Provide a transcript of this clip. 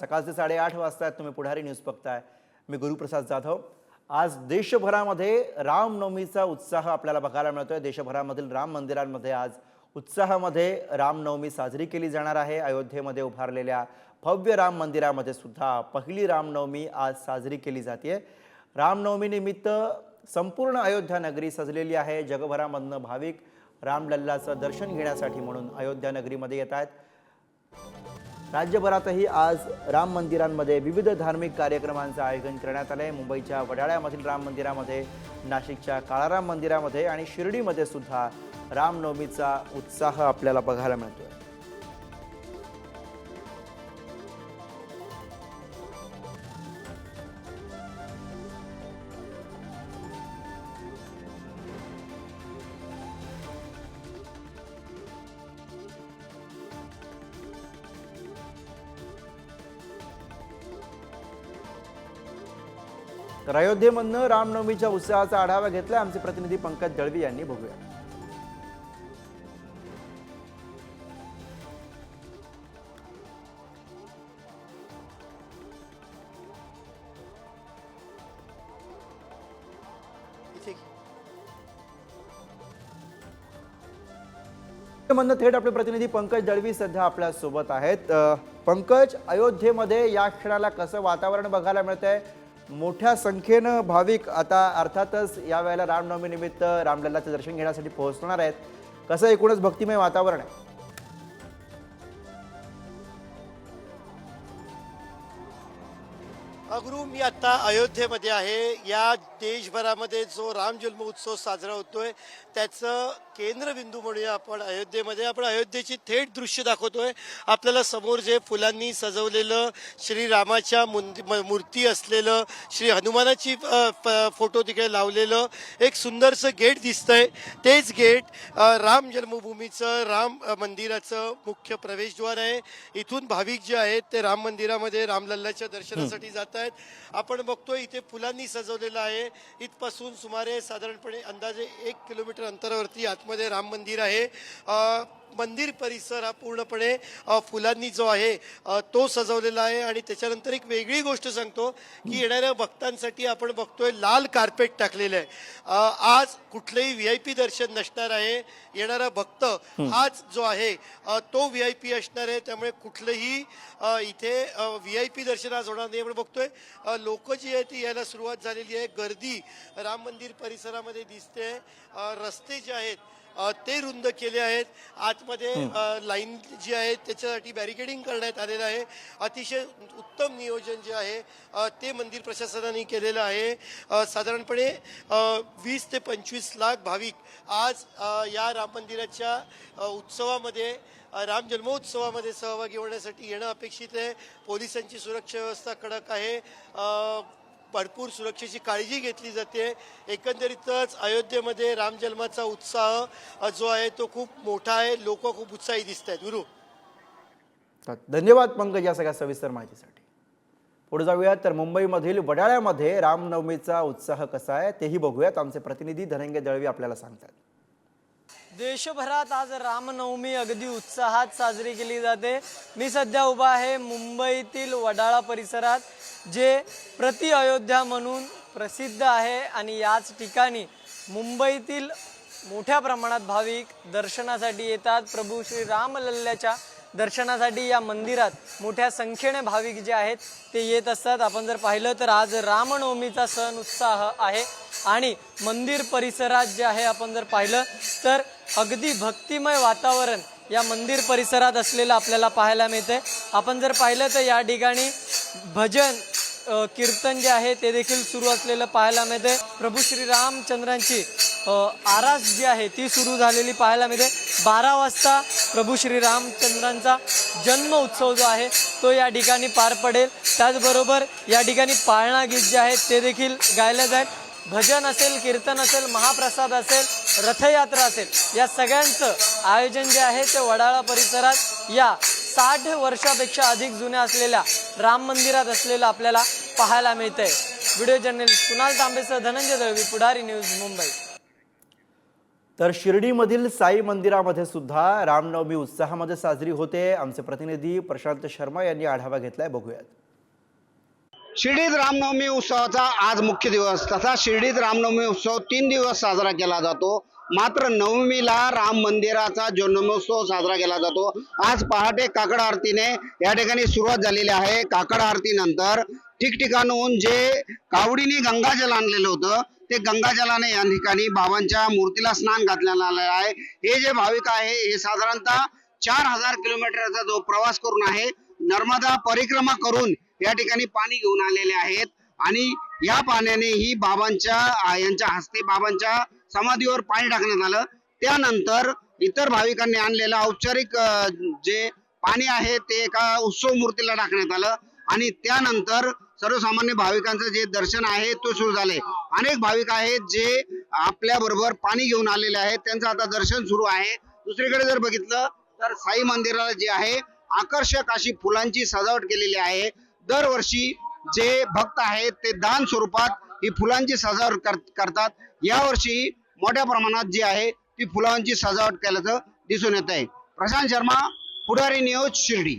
सकाळचे साडेआठ वाजता तुम्ही पुढारी न्यूज बघताय. मी गुरुप्रसाद जाधव. आज देशभरामध्ये रामनवमीचा उत्साह आपल्याला बघायला मिळतोय. देशभरामधील राम मंदिरांमध्ये आज उत्साहामध्ये रामनवमी साजरी केली जाणार आहे. अयोध्येमध्ये उभारलेल्या भव्य राम मंदिरामध्ये सुद्धा पहिली रामनवमी आज साजरी केली जाते रामनवमीनिमित्त संपूर्ण अयोध्या नगरी सजलेली आहे. जगभरामधनं भाविक रामलल्लाचं दर्शन घेण्यासाठी म्हणून अयोध्या नगरीमध्ये येत आहेत राज्यभरातही आज राम मंदिरांमध्ये विविध धार्मिक कार्यक्रमांचं आयोजन करण्यात आलं आहे मुंबईच्या वडाळ्यामधील राम मंदिरामध्ये नाशिकच्या काळाराम मंदिरामध्ये आणि शिर्डीमध्ये सुद्धा रामनवमीचा उत्साह आपल्याला बघायला मिळतोय. तर अयोध्येमधनं रामनवमीच्या उत्साहाचा आढावा घेतला आमचे प्रतिनिधी पंकज दळवी यांनी. बघूया. म्हणणं थेट आपले प्रतिनिधी पंकज दळवी सध्या आपल्यासोबत आहेत. पंकज अयोध्येमध्ये या क्षणाला कसं वातावरण बघायला मिळतंय? मोठ्या संख्येनं भाविक आता अर्थातच या वेळेला रामलल्लाचं दर्शन घेण्यासाठी पोहोचणार आहेत. कसं एकूणच भक्तिमय वातावरण आहे? गुरु मी आत्ता अयोध्येमध्ये आहे. या देशभरामध्ये जो राम जन्म उत्सव साजरा होतोय त्याचं केंद्रबिंदू म्हणूया आपण अयोध्येमध्ये. आपण अयोध्येची थेट दृश्य दाखवतोय. आपल्याला समोर जे फुलांनी सजवलेलं श्रीरामाच्या मुंद- म- मूर्ती असलेलं श्री हनुमानाची फोटो तिकडे लावलेलं एक सुंदरसं गेट दिसतंय. तेच गेट राम जन्मभूमीचं राम मंदिराचं मुख्य प्रवेशद्वार आहे. इथून भाविक जे आहेत ते राम मंदिरामध्ये रामलल्लाच्या दर्शनासाठी जात आहेत आपण बघतोय इथे फुलांनी सजवलेलं आहे. इथपासून सुमारे साधारणपणे अंदाजे एक किलोमीटर अंतरावरती आतमध्ये राम मंदिर आहे. मंदिर परिसर हा पूर्णपणे फुलांनी जो आहे तो सजवलेला आहे. आणि त्याच्यानंतर एक वेगळी गोष्ट सांगतो की येणाऱ्या भक्तांसाठी आपण बघतोय लाल कार्पेट टाकलेलं आहे. आज कुठलंही व्ही आय पी दर्शन नसणार आहे. येणारा भक्त हाच जो आहे तो व्ही आय पी असणार आहे. त्यामुळे कुठलंही इथे व्ही आय पी दर्शन आज होणार नाही आपण बघतोय. लोक जी आहे ती यायला सुरुवात झालेली आहे. गर्दी राम मंदिर परिसरामध्ये दिसते. रस्ते जे आहेत ते रुंद केले आहेत. आतमध्ये लाईन जी आहे त्याच्यासाठी बॅरिकेडिंग करण्यात आलेलं आहे. अतिशय उत्तम नियोजन जे आहे ते मंदिर प्रशासनाने केलेलं आहे. साधारणपणे वीस ते पंचवीस लाख भाविक आज या राम मंदिराच्या उत्सवामध्ये राम जन्मोत्सवामध्ये सहभागी होण्यासाठी येणं अपेक्षित आहे. पोलिसांची सुरक्षा व्यवस्था कडक आहे. भरपूर सुरक्षेची काळजी घेतली जाते. एकंदरीतच अयोध्येमध्ये राम जन्माचा उत्साह जो आहे तो खूप मोठा आहे. लोक खूप उत्साही दिसत आहेत. गुरु. धन्यवाद पंकज या सगळ्या सविस्तर माहितीसाठी. पुढे जाऊयात. तर मुंबईमधील वडाळ्यामध्ये रामनवमीचा उत्साह कसा आहे तेही बघूयात. आमचे प्रतिनिधी धनंजय दळवी आपल्याला सांगतात. देशभरात आज रामनवमी अगदी उत्साहात साजरी केली जाते. मी सध्या उभा आहे मुंबईतील वडाळा परिसरात. जे प्रति अयोध्या म्हणून प्रसिद्ध आहे आणि याच ठिकाणी मुंबईतील मोठ्या प्रमाणात भाविक दर्शनासाठी येतात. प्रभू श्री रामलल्ल्याच्या दर्शनासाठी या मंदिरात मोठ्या संख्येने भाविक जे आहेत ते येत असतात. आपण जर पाहिलं तर आज रामनवमीचा सण उत्साह आहे आणि मंदिर परिसरात जे आहे आपण जर पाहिलं तर अगदी भक्तिमय वातावरण या मंदिर परिसरात असलेलं आपल्याला पाहायला मिळते आपण जर पाहिलं तर या ठिकाणी भजन कीर्तन जे आहे ते देखील सुरू असलेलं पाहायला मिळते प्रभू श्री रामचंद्रांची आरास जी आहे ती सुरू झालेली पाहायला मिळते बारा वाजता प्रभू श्री रामचंद्रांचा जन्म उत्सव जो आहे तो या ठिकाणी पार पडेल. त्याचबरोबर या ठिकाणी पाळणा गीत जे आहेत ते देखील गायलं जाईल. भजन असेल कीर्तन असेल महाप्रसाद असेल रथयात्रा असेल या सगळ्यांचं आयोजन जे आहे ते वडाळा परिसरात या साठ वर्षापेक्षा अधिक जुन्या असलेल्या राम मंदिरात असलेलं आपल्याला पाहायला मिळतंय. व्हिडिओ जर्नलिस्ट कुणाल तांबेसह धनंजय दळवी पुढारी न्यूज मुंबई. तर शिर्डीमधील साई मंदिरामध्ये सुद्धा रामनवमी उत्साहामध्ये साजरी होते. आमचे प्रतिनिधी प्रशांत शर्मा यांनी आढावा घेतलाय. बघूयात. शिर्डीत रामनवमी उत्सवाचा आज मुख्य दिवस. तसा शिर्डीत रामनवमी उत्सव तीन दिवस साजरा केला जातो. मात्र नवमीला राम मंदिराचा जन्मोत्सव साजरा केला जातो आज पहाटे काकड आरतीने या ठिकाणी सुरुवात झालेली आहे. काकड आरतीनंतर ठिकठिकाणून जे कावडीने गंगाजल आणलेलं होतं ते गंगाजलाने या ठिकाणी बाबांच्या मूर्तीला स्नान घातलेलं आलेलं आहे. हे जे भाविक आहे हे साधारणतः चार हजार किलोमीटरचा जो प्रवास करून आहे नर्मदा परिक्रमा करून या ठिकाणी पाणी घेऊन आलेले आहेत. आणि या पाण्याने ही बाबांच्या यांच्या हस्ते बाबांच्या समाधीवर पाणी टाकण्यात आलं. त्यानंतर इतर भाविकांनी आणलेलं औपचारिक जे पाणी आहे ते एका उत्सव मूर्तीला टाकण्यात आलं. आणि त्यानंतर सर्वसामान्य भाविकांचं जे दर्शन आहे तो सुरू झाले अनेक भाविक आहेत जे आपल्या बरोबर पाणी घेऊन आलेले आहेत. त्यांचं आता दर्शन सुरू आहे. दुसरीकडे जर बघितलं तर साई मंदिराला जे आहे आकर्षक अशी फुलांची सजावट केलेली आहे. दरवर्षी जे भक्त आहेत ते दान स्वरूपात ही फुलांची सजावट कर- करतात. यावर्षी मोठ्या प्रमाणात जी आहे ती फुलांची सजावट केल्याचं दिसून येत आहे. प्रशांत शर्मा पुढारी न्यूज शिर्डी.